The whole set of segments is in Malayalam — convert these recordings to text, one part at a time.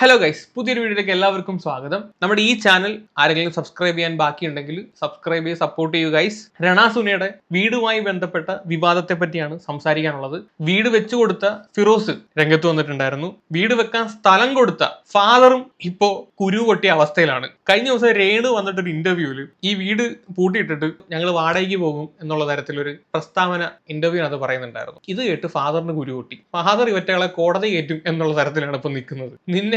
ഹലോ ഗൈസ് പുതിയൊരു വീഡിയോയിലേക്ക് എല്ലാവർക്കും സ്വാഗതം. നമ്മുടെ ഈ ചാനൽ ആരെങ്കിലും സബ്സ്ക്രൈബ് ചെയ്യാൻ ബാക്കിയുണ്ടെങ്കിൽ സബ്സ്ക്രൈബ് ചെയ്ത് സപ്പോർട്ട് ചെയ്യൂ ഗൈസ് രണാസുനയുടെ വീടുമായി ബന്ധപ്പെട്ട വിവാദത്തെ പറ്റിയാണ് സംസാരിക്കാനുള്ളത്. വീട് വെച്ചു കൊടുത്ത ഫിറോസ് രംഗത്ത് വന്നിട്ടുണ്ടായിരുന്നു. വീട് വെക്കാൻ സ്ഥലം കൊടുത്ത ഫാദറും ഇപ്പോ കുരു പൊട്ടിയ അവസ്ഥയിലാണ്. കഴിഞ്ഞ ദിവസം രേണു വന്നിട്ടൊരു ഇന്റർവ്യൂവിൽ ഈ വീട് പൂട്ടിയിട്ടിട്ട് ഞങ്ങൾ വാടകയ്ക്ക് പോകും എന്നുള്ള തരത്തിലൊരു പ്രസ്താവന ഇന്റർവ്യൂവിനകത്ത് പറയുന്നുണ്ടായിരുന്നു. ഇത് കേട്ട് ഫാദറിന് കുരു പൊട്ടി. ഫാദർ ഇവറ്റകളെ കോടതി കയറ്റും എന്നുള്ള തരത്തിലാണ് ഇപ്പൊ നിൽക്കുന്നത്.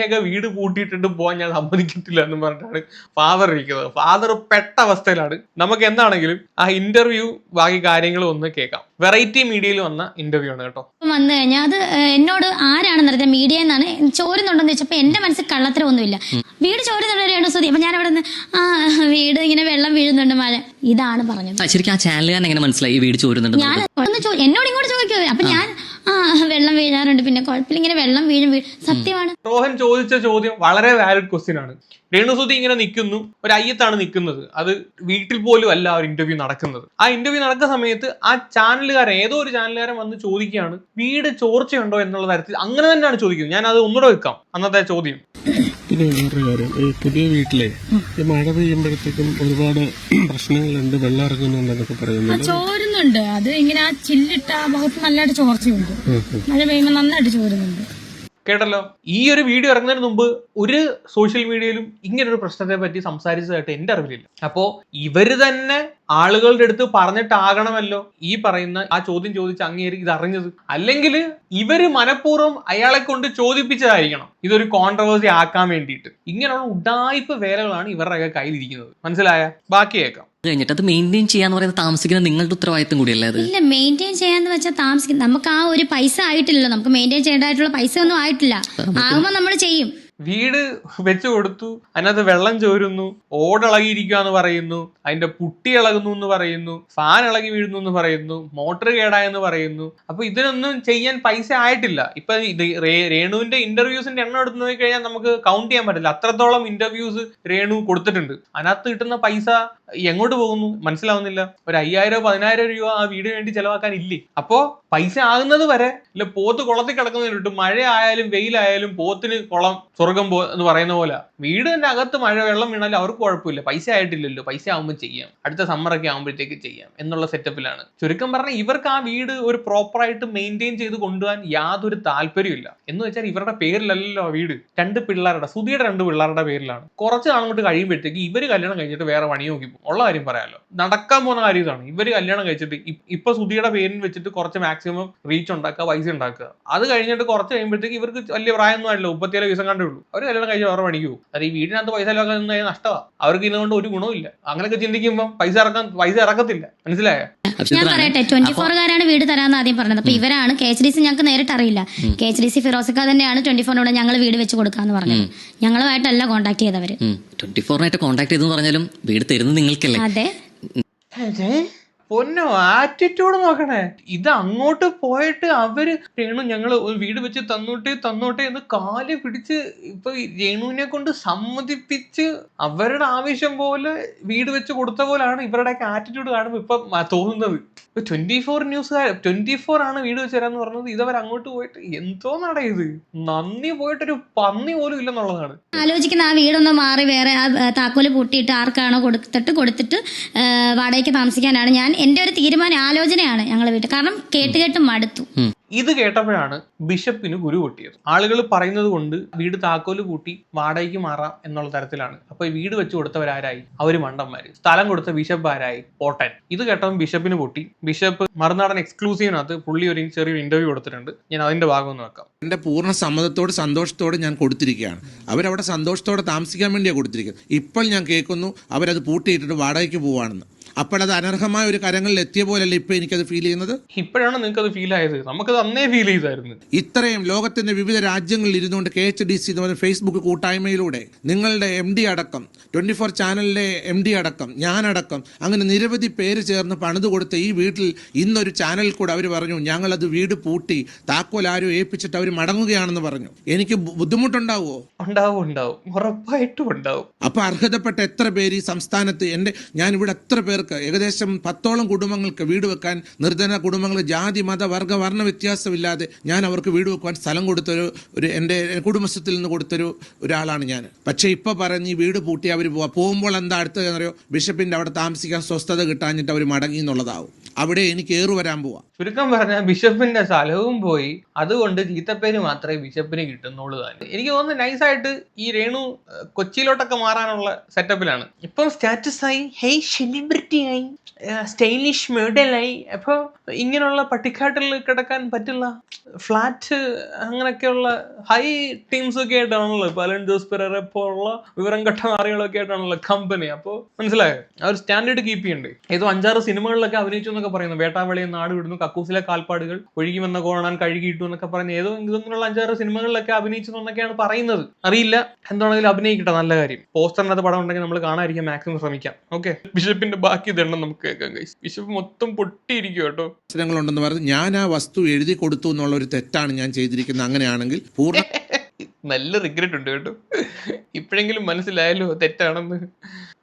നിന്നെയൊക്കെ വീട് പൂട്ടിയിട്ടിട്ട് പോകാൻ ഞാൻ സമ്മതിക്കത്തില്ല എന്ന് പറഞ്ഞിട്ടാണ് ഫാദർ ഇരിക്കുന്നത്. ഫാദർ പെട്ട അവസ്ഥയിലാണ്. നമുക്ക് എന്താണെങ്കിലും ആ ഇന്റർവ്യൂ ബാക്കി കാര്യങ്ങളും ഒന്ന് കേൾക്കാം. വെറൈറ്റി മീഡിയയിൽ വന്ന ഇന്റർവ്യൂ ആണ് കേട്ടോ. വന്നു കഴിഞ്ഞാൽ അത് എന്നോട് ആരാണെന്ന് അറിയാം മീഡിയ എന്നാണ് ചോരുന്നുണ്ടെന്ന് വെച്ചപ്പോ എന്റെ മനസ്സിൽ കള്ളത്തരമൊന്നുമില്ല. വീട് ചോരുന്നുണ്ടോ സുതി അപ്പൊ ഞാൻ അവിടെ നിന്ന് ആ വീട് ഇങ്ങനെ വെള്ളം വീഴുന്നുണ്ട് മഴ. ഇതാണ് പറഞ്ഞത്. ശരിക്കും ആ ചാനലുകാരൻ എങ്ങനെ മനസ്സിലായി വീട് ചോരുന്നുണ്ട് ഞാൻ ഒന്ന് എന്നോട് ഇങ്ങോട്ട് ചോദിക്കുമോ അപ്പൊ ഞാൻ ആ വെള്ളം വീഴാറുണ്ട്. പിന്നെ കുഴപ്പമില്ല. ഇങ്ങനെ വെള്ളം വീഴും വീഴും. സത്യമാണ്. റോഹൻ ചോദിച്ച ചോദ്യം വളരെ വാലിഡ് ക്വസ്റ്റ്യൻ ആണ്. രേണുസുതി ഇങ്ങനെ നിൽക്കുന്നു. ഒരു അയ്യത്താണ് നിൽക്കുന്നത്. അത് വീട്ടിൽ പോലും അല്ല ഒരു ഇന്റർവ്യൂ നടക്കുന്നത്. ആ ഇന്റർവ്യൂ നടക്കുന്ന സമയത്ത് ആ ചാനലുകാരൻ ഏതോ ഒരു ചാനലുകാരൻ വന്ന് ചോദിക്കുകയാണ് വീട് ചോർച്ചയുണ്ടോ? എന്നുള്ള തരത്തിൽ. അങ്ങനെ തന്നെയാണ് ചോദിക്കുന്നത്. ഞാൻ അത് ഒന്നുകൂടെ വെക്കാം. അന്നത്തെ ചോദ്യം. പിന്നെ വേറൊരു കാര്യം ഈ പുതിയ വീട്ടിലെ ഈ മഴ പെയ്യുമ്പോഴത്തേക്കും ഒരുപാട് പ്രശ്നങ്ങളുണ്ട് വെള്ളം ഇറങ്ങുന്നുണ്ടെന്നൊക്കെ പറയുന്നുണ്ട്. ചോരുന്നുണ്ട്. അത് ഇങ്ങനെ ആ ചില്ലിട്ട ആ ഭാഗത്ത് നല്ലതായിട്ട് ചോർച്ചയുണ്ട്. മഴ പെയ്യുമ്പോൾ നന്നായിട്ട് ചോരുന്നുണ്ട്. കേട്ടല്ലോ? ഈ ഒരു വീഡിയോ ഇറങ്ങുന്നതിന് മുമ്പ് ഒരു സോഷ്യൽ മീഡിയയിലും ഇങ്ങനൊരു പ്രശ്നത്തെ പറ്റി സംസാരിച്ചതായിട്ട് എന്റെ അറിവിലില്ല. അപ്പോ ഇവർ തന്നെ ആളുകളുടെ അടുത്ത് പറഞ്ഞിട്ടാകണമല്ലോ ഈ പറയുന്ന ആ ചോദ്യം ചോദിച്ച് അങ്ങേര് ഇത് അറിഞ്ഞത് അല്ലെങ്കിൽ ഇവർ മനഃപൂർവം അയാളെ കൊണ്ട് ചോദിപ്പിച്ചതായിരിക്കണം. ഇതൊരു കോൺട്രവേഴ്സി ആക്കാൻ വേണ്ടിയിട്ട്. ഇങ്ങനെയുള്ള ഉഡായിപ്പ് വേലകളാണ് ഇവരുടെ കയ്യിലിരിക്കുന്നത്. മനസ്സിലായ? ബാക്കി കേൾക്കാം. അത് കഴിഞ്ഞിട്ട് അത് മെയിന്റെയിൻ ചെയ്യാന്ന് പറയുന്നത് താമസിക്കുന്ന നിങ്ങളുടെ ഉത്തരവാദിത്തം കൂടിയല്ലേ അത്? ഇല്ല മെയിന്റെയിൻ ചെയ്യാന്ന് വെച്ചാൽ താമസിക്കുന്ന നമുക്ക് ആ ഒരു പൈസ ആയിട്ടില്ലല്ലോ. നമുക്ക് മെയിന്റെയിൻ ചെയ്യേണ്ടതായിട്ടുള്ള പൈസ ഒന്നും ആയിട്ടില്ല. ആകുമ്പോൾ നമ്മൾ ചെയ്യും. വീട് വെച്ചു കൊടുത്തു. അതിനകത്ത് വെള്ളം ചോരുന്നു. ഓടിളകിയിരിക്കുക എന്ന് പറയുന്നു. അതിന്റെ പുട്ടി ഇളകുന്നു എന്ന് പറയുന്നു. ഫാൻ ഇളകി വീഴുന്നു എന്ന് പറയുന്നു. മോട്ടർ കേടായെന്ന് പറയുന്നു. അപ്പൊ ഇതിനൊന്നും ചെയ്യാൻ പൈസ ആയിട്ടില്ല. ഇപ്പൊ ഇത് രേണുവിന്റെ ഇന്റർവ്യൂസിന്റെ എണ്ണം എടുത്തു നോക്കി കഴിഞ്ഞാൽ നമുക്ക് കൗണ്ട് ചെയ്യാൻ പറ്റില്ല. അത്രത്തോളം ഇന്റർവ്യൂസ് രേണു കൊടുത്തിട്ടുണ്ട്. അതിനകത്ത് കിട്ടുന്ന പൈസ എങ്ങോട്ട് പോകുന്നു? മനസ്സിലാവുന്നില്ല. ഒരു അയ്യായിരം പതിനായിരം രൂപ ആ വീടിന് വേണ്ടി ചെലവാക്കാൻ ഇല്ലേ? അപ്പോ പൈസ ആകുന്നത് വരെ ഇല്ല പോത്ത് കുളത്തിൽ കിടക്കുന്നതിന് മഴ ആയാലും വെയിലായാലും പോത്തിന് കുളം സ്വർഗം പോ എന്ന് പറയുന്ന പോലെ. വീടിന്റെ അകത്ത് മഴ വെള്ളം വീണാലും അവർക്ക് കുഴപ്പമില്ല. പൈസ ആയിട്ടില്ലല്ലോ. പൈസ ആകുമ്പോൾ ചെയ്യാം. അടുത്ത സമ്മറൊക്കെ ആകുമ്പോഴത്തേക്ക് ചെയ്യാം എന്നുള്ള സെറ്റപ്പിലാണ് ചുരുക്കം പറഞ്ഞാൽ ഇവർക്ക് ആ വീട് ഒരു പ്രോപ്പറായിട്ട് മെയിന്റെയിൻ ചെയ്ത് കൊണ്ടുപോകാൻ യാതൊരു താല്പര്യമില്ല എന്ന് വെച്ചാൽ ഇവരുടെ പേരിലല്ലല്ലോ വീട്. രണ്ട് പിള്ളേരുടെ സുധിയുടെ രണ്ട് പിള്ളേരുടെ പേരിലാണ്. കുറച്ച് നാളങ്ങോട്ട് കഴിയുമ്പോഴത്തേക്ക് ഇവർ കല്യാണം കഴിഞ്ഞിട്ട് വേറെ പണി നോക്കി പോകും. ഉള്ള കാര്യം പറയാമല്ലോ നടക്കാൻ പോകുന്ന കാര്യം ഇതാണ്. ഇവർ കല്യാണം കഴിച്ചിട്ട് ഇപ്പൊ സുധിയുടെ പേരിൽ വെച്ചിട്ട് കുറച്ച് മാക്സിമം റീച്ച് ഉണ്ടാക്കുക പൈസ ഉണ്ടാക്കുക. അത് കഴിഞ്ഞിട്ട് കുറച്ച് കഴിയുമ്പോഴത്തേക്ക് ഇവർക്ക് വലിയ പ്രായമൊന്നും ആയില്ല മുപ്പത്തിയേഴ് ദിവസം കണ്ടേ ഉള്ളൂ. അവർ കല്യാണം കഴിച്ച് വേറെ പണിക്ക് പോകും. അത് ഈ വീടിനകത്ത് പൈസ ഇല്ലാതെ നിന്ന് നഷ്ടമാണ് അവർക്ക് ഇതുകൊണ്ട് ഒരു ഗുണവും അങ്ങനെയൊക്കെ ചിന്തിക്കുമ്പോൾ പൈസ ഇറക്കാൻ പൈസ ഇറക്കത്തില്ല. മനസ്സിലായോ? ഞാൻ പറയട്ടെ ട്വന്റി ഫോറുകാരാണ് വീട് തരാന്ന് ആദ്യം പറഞ്ഞത്. അപ്പൊ ഇവരാണ് കെ എച്ച് ഡി സി ഞങ്ങൾക്ക് നേരിട്ട് അറിയില്ല. കെ എച്ച് ഡി സി ഫിറോസിക്ക തന്നെയാണ് ട്വന്റി ഫോറിനോട് ഞങ്ങൾ വീട് വെച്ച് കൊടുക്കാന്ന് പറഞ്ഞത്. ഞങ്ങളുമായിട്ടല്ല കോൺടാക്ട് ചെയ്തവര്. ട്വന്റി ഫോറിനായിട്ട് കോൺടാക്ട് ചെയ്തെന്ന് പറഞ്ഞാലും വീട് തരുന്നത് നിങ്ങൾക്കല്ലേ? അതെ. പൊന്നോ ആറ്റിറ്റ്യൂഡ് നോക്കണേ. ഇത് അങ്ങോട്ട് പോയിട്ട് അവർ രേണു ഞങ്ങൾ വീട് വെച്ച് തന്നോട്ടെ തന്നോട്ടെ എന്ന് കാൽ പിടിച്ച് ഇപ്പൊ രേണുവിനെ കൊണ്ട് സമ്മതിപ്പിച്ച് അവരുടെ ആവശ്യം പോലെ വീട് വെച്ച് കൊടുത്ത പോലാണ് ഇവരുടെയൊക്കെ ആറ്റിറ്റ്യൂഡ് കാണുമ്പോൾ ഇപ്പൊ തോന്നുന്നത്. ഇപ്പൊ twenty four news twenty four ആണ് വീട് വെച്ച് തരാന്ന് പറഞ്ഞത്. ഇതവർ അങ്ങോട്ട് പോയിട്ട് എന്തോ നട ഇത്? നന്ദി പോയിട്ടൊരു പന്നി പോലും ഇല്ലെന്നുള്ളതാണ്. ആലോചിക്കുന്ന ആ വീടൊന്ന് മാറി വേറെ ആ താക്കോൽ പൂട്ടിയിട്ട് ആർക്കാണോ കൊടുത്തിട്ട് കൊടുത്തിട്ട് വാടകയ്ക്ക് താമസിക്കാനാണ്. ഞാൻ എന്റെ ഒരു തീരുമാനം ആലോചനയാണ് ഞങ്ങൾ വീട്ടിൽ. കാരണം കേട്ട് കേട്ട് മടുത്തു. ഇത് കേട്ടപ്പോഴാണ് ബിഷപ്പിന് ഗുരു പൊട്ടിയത്. ആളുകൾ പറയുന്നത് കൊണ്ട് വീട് താക്കോൽ കൂട്ടി വാടകയ്ക്ക് മാറാം എന്നുള്ള തരത്തിലാണ്. അപ്പൊ ഈ വീട് വെച്ച് കൊടുത്തവരാരായി? അവർ മണ്ടന്മാര്. സ്ഥലം കൊടുത്ത ബിഷപ്പ് ആരായി പോട്ടൻ. ഇത് കേട്ടവൻ ബിഷപ്പിന് പൊട്ടി. ബിഷപ്പ് മറുനാടൻ എക്സ്ക്ലൂസീവിനകത്ത് പുള്ളി ഒരു ചെറിയ ഇന്റർവ്യൂ കൊടുത്തിട്ടുണ്ട്. ഞാൻ അതിന്റെ ഭാഗം ഒന്ന് വെക്കാം. എന്റെ പൂർണ സമ്മതത്തോട് സന്തോഷത്തോടെ ഞാൻ കൊടുത്തിരിക്കുകയാണ്. അവരവിടെ സന്തോഷത്തോടെ താമസിക്കാൻ വേണ്ടിയാണ് കൊടുത്തിരിക്കുന്നത്. ഇപ്പോൾ ഞാൻ കേൾക്കുന്നു അവരത് പൂട്ടിയിട്ടിട്ട് വാടകയ്ക്ക് പോവാണെന്ന്. അപ്പോൾ അത് അനർഹമായ ഒരു കരങ്ങളിൽ എത്തിയ പോലല്ലേ എനിക്ക് എനിക്കത് ഫീൽ ചെയ്യുന്നത്? ഇപ്പോഴാണ് നിങ്ങൾക്ക് അത് ഫീൽ ആയത്. നമുക്കത് അന്നേ ഫീൽ ചെയ്തായിരുന്നു. ഇത്രയും ലോകത്തിന്റെ വിവിധ രാജ്യങ്ങളിൽ ഇരുന്നുകൊണ്ട് കെ എച്ച് ഡി സി എന്ന് പറഞ്ഞ ഫേസ്ബുക്ക് കൂട്ടായ്മയിലൂടെ നിങ്ങളുടെ എം ഡി അടക്കം ട്വന്റി ഫോർ ചാനലിലെ എം ഡി അടക്കം ഞാനടക്കം അങ്ങനെ നിരവധി പേര് ചേർന്ന് പണിത് കൊടുത്ത ഈ വീട്ടിൽ ഇന്നൊരു ചാനലിൽ കൂടെ അവർ പറഞ്ഞു ഞങ്ങളത് വീട് പൂട്ടി താക്കോൽ ആരും ഏൽപ്പിച്ചിട്ട് അവർ മടങ്ങുകയാണെന്ന് പറഞ്ഞു. എനിക്ക് ബുദ്ധിമുട്ടുണ്ടാവുമോ ഉണ്ടാവും ഉണ്ടാവും. ഉറപ്പായിട്ടും ഉണ്ടാവും. അപ്പൊ അർഹതപ്പെട്ട എത്ര പേര് ഈ സംസ്ഥാനത്ത്? എന്റെ ഞാൻ ഇവിടെ എത്ര പേർക്ക് കുടുംബങ്ങൾക്ക് ഏകദേശം പത്തോളം കുടുംബങ്ങൾക്ക് വീട് വെക്കാൻ നിർധന കുടുംബങ്ങൾ ജാതി മത വർഗ വർണ വ്യത്യാസമില്ലാതെ ഞാൻ അവർക്ക് വീട് വെക്കുവാൻ സ്ഥലം കൊടുത്തൊരു ഒരു എന്റെ കുടുംബത്തിൽ നിന്ന് കൊടുത്തൊരു ഒരാളാണ് ഞാൻ. പക്ഷേ ഇപ്പോൾ പറഞ്ഞ് വീട് പൂട്ടി അവർ പോകുമ്പോൾ എന്താ അടുത്തതെന്നറിയോ? ബിഷപ്പിന്റെ അവിടെ താമസിക്കാൻ സ്വസ്ഥത കിട്ടാഞ്ഞിട്ട് അവർ മടങ്ങി എന്നുള്ളതാവും. അവിടെ എനിക്ക് ഏറു വരാൻ പോവാ. ചുരുക്കം പറഞ്ഞാൽ ബിഷപ്പിന്റെ സ്ഥലവും പോയി. അതുകൊണ്ട് ചീത്തപ്പേര് മാത്രമേ ബിഷപ്പിന് കിട്ടുന്നുള്ളൂ തന്നെ എനിക്ക് തോന്നുന്നു നൈസായിട്ട് ഈ രേണു കൊച്ചിയിലോട്ടൊക്കെ മാറാനുള്ള സെറ്റപ്പിലാണ്. ഇപ്പം സ്റ്റാറ്റസ് ആയി ഹെയ് സെലിബ്രിറ്റി ആയി സ്റ്റൈലിഷ് മോഡലായി അപ്പോൾ ഇങ്ങനെയുള്ള പട്ടിക്കാട്ടിൽ കിടക്കാൻ പറ്റില്ല. ഫ്ലാറ്റ് അങ്ങനെയൊക്കെയുള്ള ഹൈ ടീംസ് ഒക്കെ ആയിട്ടാണല്ലോ ഇപ്പൊ അലൻ ജോസ് പെരേറെ പോലുള്ള വിവരം ഘട്ട നാറികളൊക്കെ ആയിട്ടാണല്ലോ കമ്പനി അപ്പോൾ മനസ്സിലായോ? ആ ഒരു സ്റ്റാൻഡേർഡ് കീപ്പ് ചെയ്യുന്നുണ്ട് ഏതോ അഞ്ചാറ് സിനിമകളിലൊക്കെ അഭിനയിച്ചു എന്നൊക്കെ പറയുന്നു. വേട്ടാവളിയെ നാട് വിടുന്നു കക്കൂസിലെ കാൽപ്പാടുകൾ ഒഴുകി വന്ന കോണാൻ കഴുകിയിട്ടു എന്നൊക്കെ പറയുന്ന. ഏതോ ഇതൊന്നുള്ള അഞ്ചാറ് സിനിമകളിലൊക്കെ അഭിനയിച്ചു എന്നൊക്കെയാണ് പറയുന്നത്. അറിയില്ല. എന്താണെങ്കിലും അഭിനയിക്കട്ടെ. നല്ല കാര്യം. പോസ്റ്ററിനകത്ത് പടം ഉണ്ടെങ്കിൽ നമ്മൾ കാണാതിരിക്കാൻ മാക്സിമം ശ്രമിക്കാം. ഓക്കെ ബിഷപ്പിന്റെ ബാക്കി ഇതെണ്ണം നമുക്ക് കേൾക്കാം. ബിഷപ്പ് മൊത്തം പൊട്ടിയിരിക്കും കേട്ടോ. അവസരങ്ങളുണ്ടെന്ന് പറഞ്ഞ് ഞാൻ ആ വസ്തു എഴുതി കൊടുത്തു എന്നുള്ള ഒരു തെറ്റാണ് ഞാൻ ചെയ്തിരിക്കുന്നത്. അങ്ങനെയാണെങ്കിൽ പൂർണ നല്ല റിഗ്രറ്റ് ഉണ്ട് കേട്ടോ. ഇപ്പോഴെങ്കിലും മനസ്സിലായല്ലോ തെറ്റാണെന്ന്.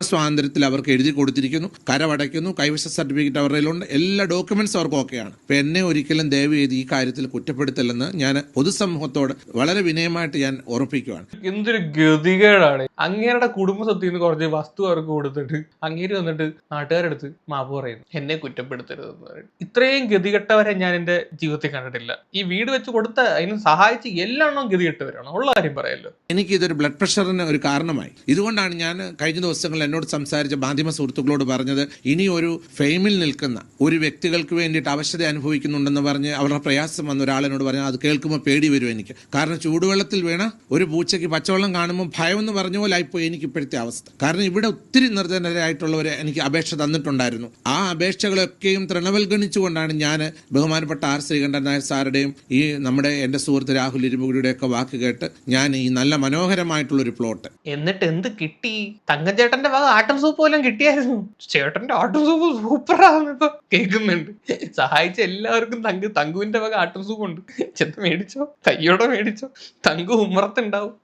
സ്വാതന്ത്ര്യത്തിൽ അവർക്ക് എഴുതി കൊടുത്തിരിക്കുന്നു കരവടയ്ക്കുന്നു കൈവശ സർട്ടിഫിക്കറ്റ് അവരുടെ കയ്യിലുണ്ട് എല്ലാ ഡോക്യുമെന്റ്സ് അവർക്ക് ഓക്കെയാണ് അപ്പൊ എന്നെ ഒരിക്കലും ദയവ് ചെയ്ത് ഈ കാര്യത്തിൽ കുറ്റപ്പെടുത്തില്ലെന്ന് ഞാൻ പൊതുസമൂഹത്തോട് വളരെ വിനയമായിട്ട് ഞാൻ ഉറപ്പിക്കുകയാണ് എന്തൊരു ഗതികേടാണ്. അങ്ങേരുടെ കുടുംബ സ്വത്തിൽ നിന്ന് കുറച്ച് വസ്തു അവർക്ക് കൊടുത്തിട്ട് അങ്ങേര് വന്നിട്ട് നാട്ടുകാരെടുത്ത് മാപ്പ് പറയുന്നു. എന്നെ കുറ്റപ്പെടുത്തരുതെന്ന് പറയും ഇത്രയും ഗതികെട്ടവരെ ഞാൻ എന്റെ ജീവിതത്തിൽ കണ്ടിട്ടില്ല. ഈ വീട് വെച്ച് കൊടുത്ത അതിന് സഹായിച്ച് എല്ലാം ഗതികെട്ടവരാണ്. ഉള്ള കാര്യം പറയല്ലോ. എനിക്ക് ഇതൊരു ബ്ലഡ് പ്രഷറിന് ഒരു കാരണമായി. ഇതുകൊണ്ടാണ് ഞാൻ കഴിഞ്ഞ ദിവസങ്ങളിൽ എന്നോട് സംസാരിച്ച മാധ്യമ സുഹൃത്തുക്കളോട് പറഞ്ഞത് ഇനി ഒരു ഫെയിമിൽ നിൽക്കുന്ന ഒരു വ്യക്തികൾക്ക് വേണ്ടിയിട്ട് അവശത അനുഭവിക്കുന്നുണ്ടെന്ന് പറഞ്ഞ് അവരുടെ പ്രയാസം വന്ന ഒരാളിനോട് പറഞ്ഞാൽ അത് കേൾക്കുമ്പോൾ പേടി വരും എനിക്ക്. കാരണം ചൂടുവെള്ളത്തിൽ വീണ ഒരു പൂച്ചയ്ക്ക് പച്ചവെള്ളം കാണുമ്പോൾ ഭയം എന്ന് പറഞ്ഞ പോലെ ആയിപ്പോയി എനിക്ക് ഇപ്പോഴത്തെ അവസ്ഥ. കാരണം ഇവിടെ ഒത്തിരി നിർധനരായിട്ടുള്ളവർ എനിക്ക് അപേക്ഷ തന്നിട്ടുണ്ടായിരുന്നു. ആ അപേക്ഷകളൊക്കെയും തൃണവൽഗണിച്ചുകൊണ്ടാണ് ഞാൻ ബഹുമാനപ്പെട്ട ആർ ശ്രീകണ്ഠൻ നായർ സാറുടെയും ഈ നമ്മുടെ എന്റെ സുഹൃത്ത് രാഹുൽ ഇരുമ്പുകുടിയുടെ ഒക്കെ വാക്ക് കേട്ട് ഞാൻ ഈ നല്ല മനോഹരമായിട്ടുള്ള ഒരു പ്ലോട്ട്. എന്നിട്ട് എന്ത് കിട്ടി? തങ്കച്ചേട്ടന്റെ വക ആട്ടം സൂപ്പ് പോലും കിട്ടിയായിരുന്നു. ചേട്ടന്റെ ആട്ടം സൂപ്പ് സൂപ്പറാന്ന് ഇപ്പൊ കേൾക്കുന്നുണ്ട്. സഹായിച്ച എല്ലാവർക്കും തങ്ക് തങ്കുവിന്റെ വക ആട്ടം സൂപ്പ് ഉണ്ട് ചെന്ന് മേടിച്ചോ കയ്യോടെ മേടിച്ചോ. തങ്കു ഉമ്മറത്തുണ്ടാവും.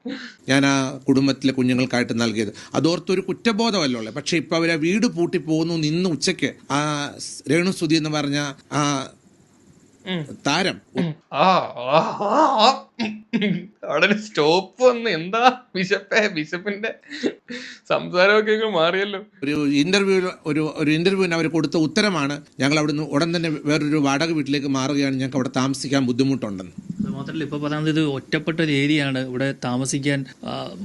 ഞാൻ ആ കുടുംബത്തിലെ കുഞ്ഞുങ്ങൾക്കായിട്ട് നൽകിയത്. അതോർത്തൊരു കുറ്റബോധമല്ലോ പക്ഷെ ഇപ്പൊ അവരെ വീട് പൂട്ടി പോകുന്നു നിന്ന് ഉച്ചയ്ക്ക്. ആ രേണു രേണുസുതി എന്ന് പറഞ്ഞ ആ. താരം. അവിടെ സ്റ്റോപ്പ് വന്ന് എന്താ ബിഷപ്പേ ബിഷപ്പിന്റെ സംസാരമൊക്കെ മാറിയല്ലോ. ഒരു ഇന്റർവ്യൂ ഒരു ഒരു ഇന്റർവ്യൂവിന് അവർ കൊടുത്ത ഉത്തരമാണ് ഞങ്ങൾ അവിടുന്ന് ഉടൻ തന്നെ വേറൊരു വാടക വീട്ടിലേക്ക് മാറുകയാണ് ഞങ്ങൾക്ക് അവിടെ താമസിക്കാൻ ബുദ്ധിമുട്ടുണ്ടെന്ന്. അത് മാത്രമല്ല ഇപ്പൊ പറയുന്നത് ഇത് ഒറ്റപ്പെട്ട ഒരു ഏരിയയാണ് ആണ് ഇവിടെ താമസിക്കാൻ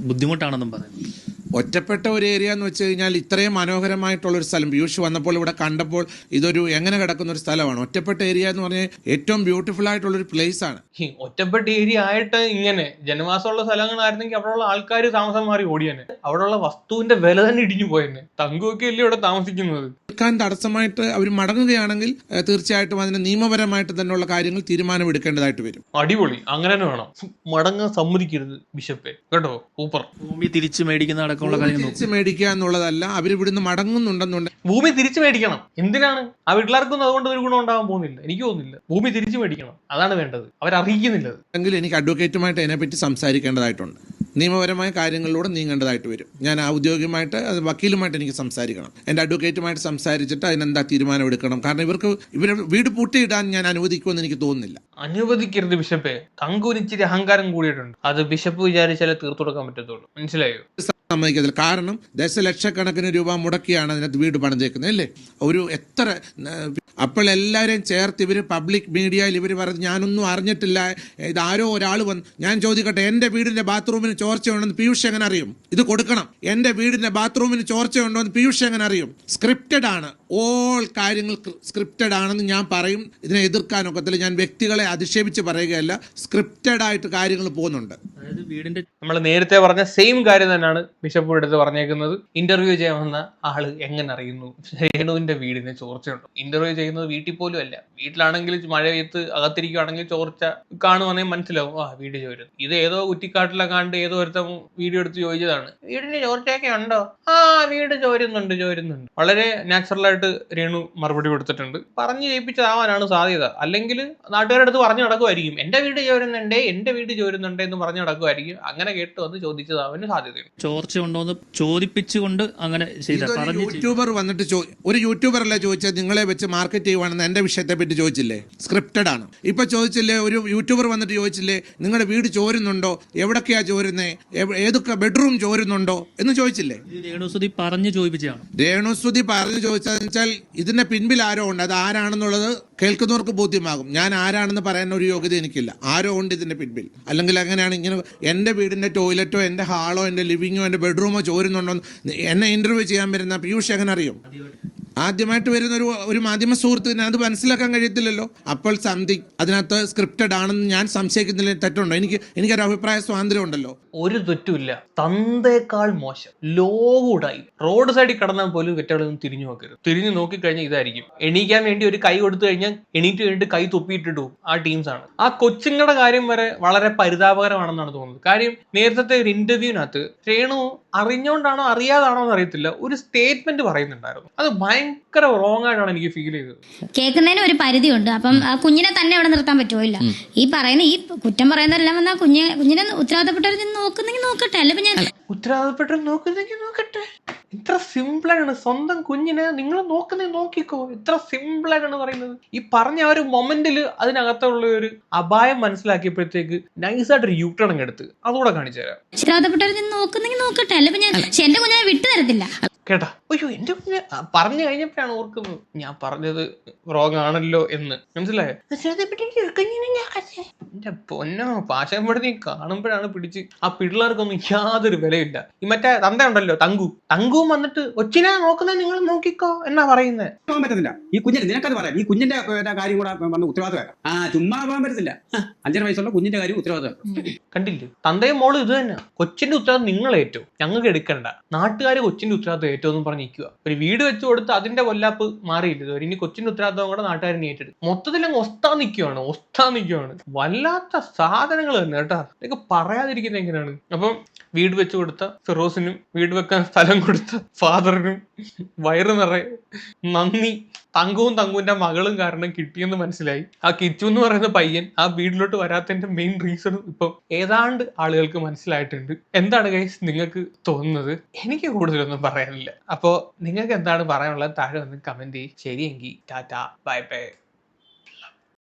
ബുദ്ധിമുട്ടാണെന്നും പറയുന്നു. ഒറ്റപ്പെട്ട ഒരു ഏരിയ എന്ന് വെച്ച് കഴിഞ്ഞാൽ ഇത്രയും മനോഹരമായിട്ടുള്ള ഒരു സ്ഥലം. പീയൂഷ് വന്നപ്പോൾ ഇവിടെ കണ്ടപ്പോൾ ഇതൊരു എങ്ങനെ കിടക്കുന്ന ഒരു സ്ഥലമാണ്. ഒറ്റപ്പെട്ട ഏരിയ എന്ന് പറഞ്ഞാൽ ഏറ്റവും ബ്യൂട്ടിഫുൾ ആയിട്ടുള്ള ഒരു പ്ലേസ് ആണ് ഒറ്റപ്പെട്ട ഏരിയ ആയിട്ട് ഇങ്ങനെ ജനവാസമുള്ള സ്ഥലങ്ങളായിരുന്നെങ്കിൽ അവിടെയുള്ള ആൾക്കാർ താമസം മാറി ഓടിയനെ. അവിടെയുള്ള വസ്തുവിന്റെ വില തന്നെ ഇടിഞ്ഞു പോയെന്നെ തങ്കുവൊക്കെ അല്ലേ ഇവിടെ താമസിക്കുന്നത്? നിൽക്കാൻ തടസ്സമായിട്ട് അവർ മടങ്ങുകയാണെങ്കിൽ തീർച്ചയായിട്ടും അതിന് നിയമപരമായിട്ട് തന്നെയുള്ള കാര്യങ്ങൾ തീരുമാനമെടുക്കേണ്ടതായിട്ട് വരും. അടിപൊളി. അങ്ങനെ വേണം. മടങ്ങാൻ സമ്മതിക്കരുത് ബിഷപ്പെ. കേട്ടോ? സൂപ്പർ. ഭൂമി തിരിച്ചു മേടിക്കുന്ന അടക്കമുള്ള കാര്യം തിരിച്ചു മേടിക്കുക എന്നുള്ളതല്ല അവർ ഇവിടുന്ന് മടങ്ങുന്നുണ്ടെന്നുണ്ടെങ്കിൽ ഭൂമി തിരിച്ചു മേടിക്കണം. എന്തിനാണ്? ആ വീട്ടിലാർക്കും അതുകൊണ്ട് ഒരു ഗുണം ഉണ്ടാവാൻ പോകുന്നില്ല. എനിക്ക് തോന്നുന്നില്ല. ഭൂമി തിരിച്ചു മേടിക്കണം. അതാണ് വേണ്ടത്. അവരറിയിക്കുന്നില്ല എങ്കിൽ എനിക്ക് അഡ്വക്കേറ്റുമായിട്ട് അതിനെപ്പറ്റി സംസാരിക്കേണ്ടതായിട്ടുണ്ട്. നിയമപരമായ കാര്യങ്ങളിലൂടെ നീങ്ങേണ്ടതായിട്ട് വരും. ഞാൻ ഔദ്യോഗികമായിട്ട് അത് വക്കീലുമായിട്ട് എനിക്ക് സംസാരിക്കണം. എന്റെ അഡ്വക്കേറ്റുമായിട്ട് സംസാരിച്ചിട്ട് അതിനെന്താ തീരുമാനം എടുക്കണം? കാരണം ഇവർക്ക് ഇവരെ വീട് പൂട്ടിയിടാൻ ഞാൻ അനുവദിക്കുമെന്ന് എനിക്ക് തോന്നുന്നില്ല. അനുവദിക്കരുത് ബിഷപ്പ്. തങ്കുരിച്ചിരി അഹങ്കാരം കൂടിയിട്ടുണ്ട്. അത് ബിഷപ്പ് വിചാരിച്ചാലേ തീർത്തു കൊടുക്കാൻ പറ്റത്തുള്ളൂ. മനസ്സിലായോ? സമ്മതിക്കത്തില്ല. കാരണം ദശലക്ഷക്കണക്കിന് രൂപ മുടക്കിയാണ് അതിനകത്ത് വീട് പണിതേക്കുന്നത് അല്ലേ? ഒരു എത്ര അപ്പോൾ എല്ലാവരെയും ചേർത്ത് ഇവർ പബ്ലിക് മീഡിയയിൽ ഇവർ പറഞ്ഞ് ഞാനൊന്നും അറിഞ്ഞിട്ടില്ല. ഇതാരോ ഒരാൾ വന്ന് ഞാൻ ചോദിക്കട്ടെ എന്റെ വീടിന്റെ ബാത്റൂമിന് ചോർച്ചയുണ്ടെന്ന് പീയൂഷ് എങ്ങനെ അറിയും? ഇത് കൊടുക്കണം. എന്റെ വീടിന്റെ ബാത്റൂമിന് ചോർച്ചയുണ്ടോ എന്ന് പീയൂഷ് എങ്ങനെ അറിയും? സ്ക്രിപ്റ്റഡ് ആണ്. ഓൾ കാര്യങ്ങൾ സ്ക്രിപ്റ്റഡ് ആണെന്ന് ഞാൻ പറയും. ഇതിനെ എതിർക്കാനൊക്കത്തില്ല ഞാൻ വ്യക്തികളെ അധിക്ഷേപിച്ച് പറയുകയല്ല. സ്ക്രിപ്റ്റഡ് ആയിട്ട് കാര്യങ്ങൾ പോകുന്നുണ്ട്. അതായത് വീടിന്റെ നമ്മൾ നേരത്തെ പറഞ്ഞ സെയിം കാര്യം തന്നെയാണ് ബിഷപ്പ് എടുത്ത് പറഞ്ഞേക്കുന്നത്. ഇന്റർവ്യൂ ചെയ്യാൻ വന്ന ആൾ എങ്ങനെ അറിയുന്നു? രേണുവിന്റെ വീടിന് ചോർച്ചയുണ്ടോ? ഇന്റർവ്യൂ ചെയ്യുന്നത് വീട്ടിൽ പോലും അല്ല. വീട്ടിലാണെങ്കിൽ മഴ പെയ്ത്ത് അകത്തിരിക്കുകയാണെങ്കിൽ ചോർച്ച കാണുവാണെങ്കിൽ മനസ്സിലാവും. ആ വീട് ചോരുന്നു. ഇത് ഏതോ കുറ്റിക്കാട്ടിലെ കണ്ട് ഏതോ ഒരുത്തം വീഡിയോ എടുത്ത് ചോദിച്ചതാണ്. വീടിന് ചോർച്ചയൊക്കെ ഉണ്ടോ? ആ വീട് ചോരുന്നുണ്ട് ചോരുന്നുണ്ട്. വളരെ നാച്ചുറൽ ആയിട്ട് ആയിട്ട് രേണു മറുപടി കൊടുത്തിട്ടുണ്ട്. പറഞ്ഞു ജയിപ്പിച്ചതാവാനാണ് സാധ്യത. അല്ലെങ്കിൽ നാട്ടുകാരുടെ അടുത്ത് പറഞ്ഞു നടക്കുമായിരിക്കും. എന്റെ വീട് ചോരുന്നുണ്ടേ എന്റെ വീട് ചോരുന്നുണ്ടേ എന്ന് പറഞ്ഞു നടക്കുമായിരിക്കും. അങ്ങനെ കേട്ട് വന്ന് ചോദിച്ചതാവാൻ സാധ്യതയുണ്ട്. ചോർച്ച ഉണ്ടോന്ന് ചോദിപ്പിച്ചുകൊണ്ട് അങ്ങനെ ചെയ്ത പറഞ്ഞു യൂട്യൂബർ വന്നിട്ട് ഒരു യൂട്യൂബർ അല്ലേ ചോദിച്ചത്? നിങ്ങളെ വെച്ച് മാർക്കറ്റ് ചെയ്യുവാണെന്ന് എന്റെ വിഷയത്തെ പറ്റി ചോദിച്ചില്ലേ? സ്ക്രിപ്റ്റഡ് ആണ്. ഇപ്പൊ ചോദിച്ചില്ലേ ഒരു യൂട്യൂബർ വന്നിട്ട് ചോദിച്ചില്ലേ നിങ്ങളുടെ വീട് ചോരുന്നുണ്ടോ? എവിടൊക്കെയാ ചോരുന്നേ? ഏതൊക്കെ ബെഡ്റൂം ചോരുന്നുണ്ടോ? എന്ന് ചോദിച്ചില്ലേ? രേണുസുതി പറഞ്ഞു ചോദിപ്പിച്ചാണ് രേണുസ്തുതി പറഞ്ഞു ചോദിച്ചതെന്ന് വെച്ചാൽ ഇതിന്റെ പിൻപിൽ ആരോ ഉണ്ട്? അത് ആരാണെന്നുള്ളത് കേൾക്കുന്നവർക്ക് ബോധ്യമാകും. ഞാൻ ആരാണെന്ന് പറയാൻ ഒരു യോഗ്യത എനിക്കില്ല. ആരോ ഉണ്ട് ഇതിന്റെ പിൻപിൽ. അല്ലെങ്കിൽ അങ്ങനെയാണ് ഇങ്ങനെ എന്റെ വീടിന്റെ ടോയ്ലറ്റോ എന്റെ ഹാളോ എന്റെ ലിവിങ്ങോ എന്റെ ബെഡ്റൂമോ ചോരുന്നുണ്ടോ എന്ന് എന്നെ ഇന്റർവ്യൂ ചെയ്യാൻ വരുന്ന പീയൂഷ് എങ്ങനെ അറിയും? ആദ്യമായിട്ട് വരുന്ന ഒരു ഒരു മാധ്യമ സുഹൃത്തിന് അത് മനസ്സിലാക്കാൻ കഴിയത്തില്ലല്ലോ. അപ്പോൾ സംതിങ് അതിനകത്ത് സ്ക്രിപ്റ്റഡ് ആണെന്ന് ഞാൻ സംശയിക്കുന്നതിൽ തെറ്റുണ്ടോ? എനിക്ക് എനിക്കൊരു അഭിപ്രായ സ്വാതന്ത്ര്യം ഉണ്ടല്ലോ ഒരു തെറ്റുമില്ല. തന്തേക്കാൾ മോശം. ലോകൂടായി. റോഡ് സൈഡിൽ കടന്നാൽ പോലും വെറ്റകളൊന്നും തിരിഞ്ഞു നോക്കരുത്. തിരിഞ്ഞു നോക്കിക്കഴിഞ്ഞാൽ ഇതായിരിക്കും. എണീക്കാൻ വേണ്ടി ഒരു കൈ കൊടുത്തു കഴിഞ്ഞാൽ എണീറ്റ് കഴിഞ്ഞിട്ട് കൈ തുപ്പിയിട്ടിട്ടു ആ ടീംസ് ആണ്. ആ കൊച്ചുങ്ങളുടെ കാര്യം വരെ വളരെ പരിതാപകരമാണെന്നാണ് തോന്നുന്നത്. കാര്യം നേരത്തെ ഒരു ഇന്റർവ്യൂവിനകത്ത് രേണു അറിഞ്ഞോണ്ടാണോ അറിയാതാണോ എന്ന് അറിയത്തില്ല. ഒരു സ്റ്റേറ്റ്മെന്റ് പറയുന്നുണ്ടായിരുന്നു. അത് ഭയങ്കര റോങ് ആയിട്ടാണ് എനിക്ക് ഫീൽ ചെയ്തത്. കേൾക്കുന്നതിന് ഒരു പരിധിയുണ്ട്. അപ്പം ആ കുഞ്ഞിനെ തന്നെ അവിടെ നിർത്താൻ പറ്റുമോ? ഇല്ല. ഈ പറയുന്ന ഈ കുറ്റം പറയുന്നതെല്ലാം വന്നാൽ കുഞ്ഞ് കുഞ്ഞിനെ ഉത്തരവാദപ്പെട്ടവർ നോക്കുന്നെങ്കിൽ നോക്കട്ടെ. അല്ല ഞാൻ ഉത്തരവാദപ്പെട്ട നോക്കുന്നെങ്കിൽ നോക്കട്ടെ. ഇത്ര സിമ്പിളാണ് സ്വന്തം കുഞ്ഞിനെ നിങ്ങൾ നോക്കുന്നേ നോക്കിക്കോ. ഇത്ര സിമ്പിളായിട്ടാണ് പറയുന്നത്. ഈ പറഞ്ഞ ആ ഒരു മൊമെന്റിൽ അതിനകത്തുള്ള ഒരു അപായം മനസ്സിലാക്കിയപ്പോഴത്തേക്ക് നൈസായിട്ട് ഒരു യൂട്ടേൺ എടുത്ത്. അതുകൂടെ കാണിച്ചു തരാം. ഉത്തരവാദപ്പെട്ടവർ നോക്കുന്നെങ്കിൽ നോക്കട്ടെ. അല്ല ഞാൻ എന്റെ കുഞ്ഞിനെ വിട്ടു തരത്തില്ല. കേട്ടാ. അയ്യോ എന്റെ കുഞ്ഞ് പറഞ്ഞു കഴിഞ്ഞപ്പോഴാണ് ഓർക്കുന്നത് ഞാൻ പറഞ്ഞത് റോങ് ആണല്ലോ എന്ന്. മനസ്സിലായോ? എന്റെ പൊന്നോ പാശപ്പെടുത്തി കാണുമ്പോഴാണ് പിടിച്ച് ആ പിള്ളേർക്കൊന്നും യാതൊരു വിലയില്ല. ഈ മറ്റേ തന്ത ഉണ്ടല്ലോ തങ്കു. തങ്കുവും വന്നിട്ട് ഒച്ചിനെ നോക്കുന്നത് നിങ്ങൾ നോക്കിക്കോ എന്നാ പറയുന്നത് പോകാൻ പറ്റത്തില്ല. ഈ കുഞ്ഞിന് നിനക്കത് പറയാം. ഈ കുഞ്ഞിന്റെ കാര്യം കൂടെ വന്ന് ഉത്തരവാദിത്തം ആ ചുമ്മാ പോകാൻ പറ്റത്തില്ല. അഞ്ചര വയസ്സുള്ള കുഞ്ഞിന്റെ കാര്യം ഉത്തരവാദിത്തം കണ്ടില്ലേ? തന്തയും മോളും ഇത് തന്നെ കൊച്ചിന്റെ ഉത്തരവാദിത്തം നിങ്ങൾ ഏറ്റവും ഞങ്ങൾക്ക് എടുക്കണ്ട. നാട്ടുകാർ കൊച്ചിന്റെ ഉത്തരവാദിത്തം ഏറ്റവും പറഞ്ഞ് നിൽക്കുക ഒരു വീട് വെച്ച് കൊടുത്ത് അതിന്റെ കൊല്ലാപ്പ് മാറിയില്ല ഇതുവരെ ഇനി കൊച്ചിന്റെ ഉത്തരവാദിത്തം കൂടെ നാട്ടുകാരനെ ഏറ്റെടുക്കും. മൊത്തത്തിൽ അങ്ങ് ഒസ്താ നിൽക്കുവാണ് ഒസ്താ നിൽക്കുവാണ് വല്ലാത്ത സാധനങ്ങൾ തന്നെ കേട്ടാ. ഇതൊക്കെ പറയാതിരിക്കുന്നത് എങ്ങനെയാണ്? അപ്പം വീട് വെച്ച് കൊടുത്ത ഫിറോസിനും വീട് വെക്കാൻ സ്ഥലം കൊടുത്ത ഫാദറിനും വയറ് നിറയെ നന്ദി. തങ്കവും തങ്കുവിന്റെ മകളും കാരണം കിട്ടിയെന്ന് മനസ്സിലായി. ആ കിച്ചു എന്ന് പറയുന്ന പയ്യൻ ആ വീട്ടിലോട്ട് വരാത്തതിന്റെ മെയിൻ റീസൺ ഇപ്പം ഏതാണ്ട് ആളുകൾക്ക് മനസ്സിലായിട്ടുണ്ട്. എന്താണ് ഗൈസ് നിങ്ങൾക്ക് തോന്നുന്നത്? എനിക്ക് കൂടുതലൊന്നും പറയാനില്ല. അപ്പോ നിങ്ങൾക്ക് എന്താണ് പറയാനുള്ളത്? താഴെ ഒന്ന് കമന്റ് ചെയ്യും. ശരിയെങ്കിൽ ടാറ്റ ബൈ ബൈ.